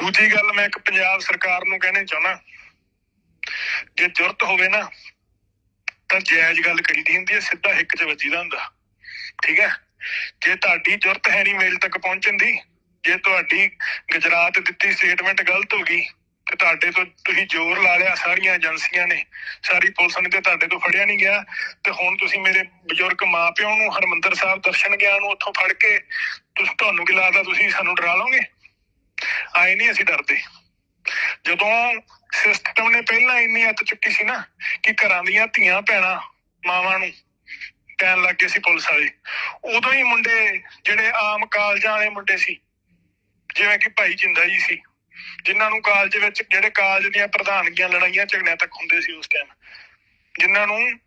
ਦੂਜੀ ਗੱਲ ਮੈਂ ਇੱਕ ਪੰਜਾਬ ਸਰਕਾਰ ਨੂੰ ਕਹਿਣਾ ਚਾਹੁੰਦਾ, ਜੇ ਜੁਰਤ ਹੋਵੇ ਨਾ, ਤਾਂ ਜਾਇਜ਼ ਗੱਲ ਕਰੀਦੀ ਹੁੰਦੀ ਹੈ, ਸਿੱਧਾ ਹਿੱਕ 'ਚ ਵੱਜੀਦਾ ਹੁੰਦਾ, ਠੀਕ ਹੈ? ਜੇ ਤੁਹਾਡੀ ਜੁਰਤ ਹੈ ਨਹੀਂ ਮੇਲ ਤੱਕ ਪਹੁੰਚਣ ਦੀ, ਜੇ ਤੁਹਾਡੀ ਗੁਜਰਾਤ ਦਿੱਤੀ ਸਟੇਟਮੈਂਟ ਗਲਤ ਹੋ ਗਈ, ਤੇ ਤੁਹਾਡੇ ਤੋਂ ਤੁਸੀਂ ਜ਼ੋਰ ਲਾ ਲਿਆ, ਸਾਰੀਆਂ ਏਜੰਸੀਆਂ ਨੇ, ਸਾਰੀ ਪੁਲਿਸ ਨੇ ਤੇ ਤੁਹਾਡੇ ਤੋਂ ਫੜਿਆ ਨਹੀਂ ਗਿਆ, ਤੇ ਹੁਣ ਤੁਸੀਂ ਮੇਰੇ ਬਜ਼ੁਰਗ ਮਾਪਿਆਂ ਨੂੰ, ਹਰਮੰਦਰ ਸਾਹਿਬ ਦਰਸ਼ਨ ਗਿਆ ਨੂੰ ਉੱਥੋਂ ਫੜ ਕੇ, ਤੁਸੀਂ ਤੁਹਾਨੂੰ ਕੀ ਲੱਗਦਾ ਤੁਸੀਂ ਸਾਨੂੰ ਡਰਾ ਲਓਗੇ? ਆਏ ਨਹੀਂ ਅਸੀਂ ਡਰਦੇ। ਜਦੋਂ ਸਿਸਟਮ ਨੇ ਪਹਿਲਾਂ ਇੰਨੀ ਹੱਥ ਚੁੱਕੀ ਸੀ ਨਾ ਕਿ ਘਰਾਂ ਦੀਆਂ ਧੀਆਂ ਭੈਣਾਂ ਮਾਵਾਂ ਨੂੰ ਕਹਿਣ ਲੱਗੇ ਸੀ ਪੁਲਿਸ ਵਾਲੇ। ਉਦੋਂ ਹੀ ਮੁੰਡੇ ਜਿਹੜੇ ਆਮ ਕਾਲਜਾਂ ਵਾਲੇ ਮੁੰਡੇ ਸੀ, ਜਿਵੇਂ ਕਿ ਭਾਈ ਜਿੰਦਾ ਜੀ ਸੀ, ਜਿਨ੍ਹਾਂ ਨੂੰ ਕਾਲਜ ਵਿੱਚ ਜਿਹੜੇ ਕਾਲਜ ਦੀਆਂ ਪ੍ਰਧਾਨਗੀਆਂ ਲੜਾਈਆਂ ਝਗੜਿਆਂ ਤੱਕ ਹੁੰਦੇ ਸੀ ਉਸ ਟਾਈਮ ਜਿਨ੍ਹਾਂ ਨੂੰ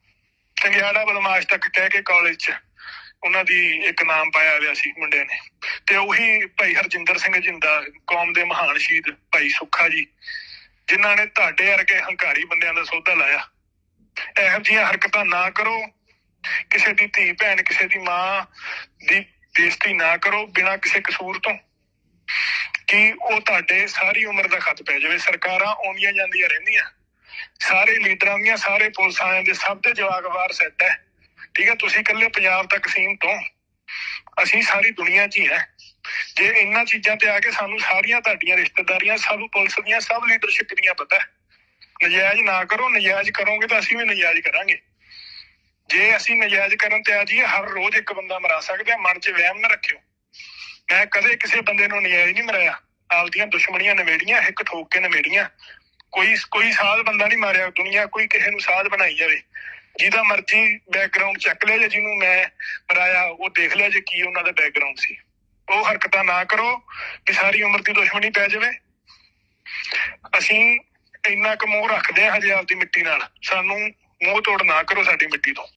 ਚੰਗਿਆੜਾ ਬਦਮਾਸ਼ ਤੱਕ ਕਹਿ ਕੇ ਕਾਲਜ 'ਚ ਉਹਨਾਂ ਦੀ ਇੱਕ ਨਾਮ ਪਾਇਆ ਹੋਇਆ ਸੀ ਮੁੰਡੇ ਨੇ। ਤੇ ਉਹੀ ਭਾਈ ਹਰਜਿੰਦਰ ਸਿੰਘ ਜਿੰਦਾ, ਕੌਮ ਦੇ ਮਹਾਨ ਸ਼ਹੀਦ ਭਾਈ ਸੁੱਖਾ ਜੀ, ਜਿਨ੍ਹਾਂ ਨੇ ਤੁਹਾਡੇ ਵਰਗੇ ਹੰਕਾਰੀ ਬੰਦਿਆਂ ਦਾ ਸੌਦਾ ਲਾਇਆ। ਇਹੋ ਜਿਹੀਆਂ ਹਰਕਤਾਂ ਨਾ ਕਰੋ। ਕਿਸੇ ਦੀ ਧੀ, ਭੈਣ, ਕਿਸੇ ਦੀ ਮਾਂ ਦੀ ਬੇਇੱਜ਼ਤੀ ਨਾ ਕਰੋ ਬਿਨਾਂ ਕਿਸੇ ਕਸੂਰ ਤੋਂ। ਕਿ ਉਹ ਤੁਹਾਡੇ ਸਾਰੀ ਉਮਰ ਦਾ ਖੱਤ ਪੈ ਜਾਵੇ। ਸਰਕਾਰਾਂ ਆਉਂਦੀਆਂ ਜਾਂਦੀਆਂ ਰਹਿੰਦੀਆਂ। ਸਾਰੇ ਲੀਡਰਾਂ ਦੀਆਂ ਸਾਰੇ ਪੁਲਿਸ ਵਾਲਿਆਂ ਦੇ ਸਭ ਦੇ ਜਵਾਗਵਾਰ ਸੈੱਟ ਹੈ। ਠੀਕ ਹੈ, ਤੁਸੀਂ ਇਕੱਲੇ ਪੰਜਾਬ ਤੱਕ ਸੀਮਤ ਤੋਂ ਅਸੀਂ ਸਾਰੀ ਦੁਨੀਆ 'ਚ ਹੀ ਹੈ। ਜੇ ਇਹਨਾਂ ਚੀਜ਼ਾਂ ਤੇ ਆ ਕੇ ਸਾਨੂੰ ਸਾਰੀਆਂ ਤੁਹਾਡੀਆਂ ਰਿਸ਼ਤੇਦਾਰੀਆਂ, ਸਭ ਪੁਲਿਸ ਦੀਆਂ, ਸਭ ਲੀਡਰਸ਼ਿਪ ਦੀਆਂ ਪਤਾ ਹੈ। ਨਜਾਇਜ਼ ਨਾ ਕਰੋ, ਨਜਾਇਜ਼ ਕਰੋਗੇ ਤਾਂ ਅਸੀਂ ਵੀ ਨਜਾਇਜ਼ ਕਰਾਂਗੇ। ਜੇ ਅਸੀਂ ਨਜਾਇਜ਼ ਕਰਨ ਤੇ ਆ ਜਾਈਏ, ਹਰ ਰੋਜ਼ ਇੱਕ ਬੰਦਾ ਮਰਾ ਸਕਦੇ ਆ ਮਨ 'ਚ ਵਹਿਮ ਨਾ ਰੱਖਿਓ। ਮੈਂ ਕਦੇ ਕਿਸੇ ਬੰਦੇ ਨੂੰ ਨਜਾਇਜ਼ ਨਹੀਂ ਮਰਾਇਆ। ਆਪਦੀਆਂ ਦੁਸ਼ਮਣੀਆਂ ਨਵੇੜੀਆਂ, ਇੱਕ ਠੋਕ ਕੇ ਨਵੇੜੀਆਂ। ਕੋਈ ਕੋਈ ਸਾਧ ਬੰਦਾ ਨਹੀਂ ਮਾਰਿਆ ਦੁਨੀਆ, ਕੋਈ ਕਿਸੇ ਨੂੰ ਸਾਧ ਬਣਾਈ ਜਾਵੇ। ਜਿਹਦਾ ਮਰਜ਼ੀ ਬੈਕਗ੍ਰਾਉਂਡ ਚੱਕ ਲਿਆ ਜੇ, ਜਿਹਨੂੰ ਮੈਂ ਮਰਾਇਆ ਉਹ ਦੇਖ ਲਿਆ ਜੇ ਕੀ ਉਹਨਾਂ ਦਾ ਬੈਕਗ੍ਰਾਉਂਡ ਸੀ। ਉਹ ਹਰਕਤਾਂ ਨਾ ਕਰੋ ਕਿ ਸਾਰੀ ਉਮਰ ਦੀ ਦੁਸ਼ਮਣੀ ਪੈ ਜਾਵੇ। ਅਸੀਂ ਇੰਨਾ ਕੁ ਮੋਹ ਰੱਖਦੇ ਹਾਂ ਹਜੇ ਆਪਦੀ ਮਿੱਟੀ ਨਾਲ। ਸਾਨੂੰ ਮੋਹ ਤੋੜ ਨਾ ਕਰੋ ਸਾਡੀ ਮਿੱਟੀ ਤੋਂ।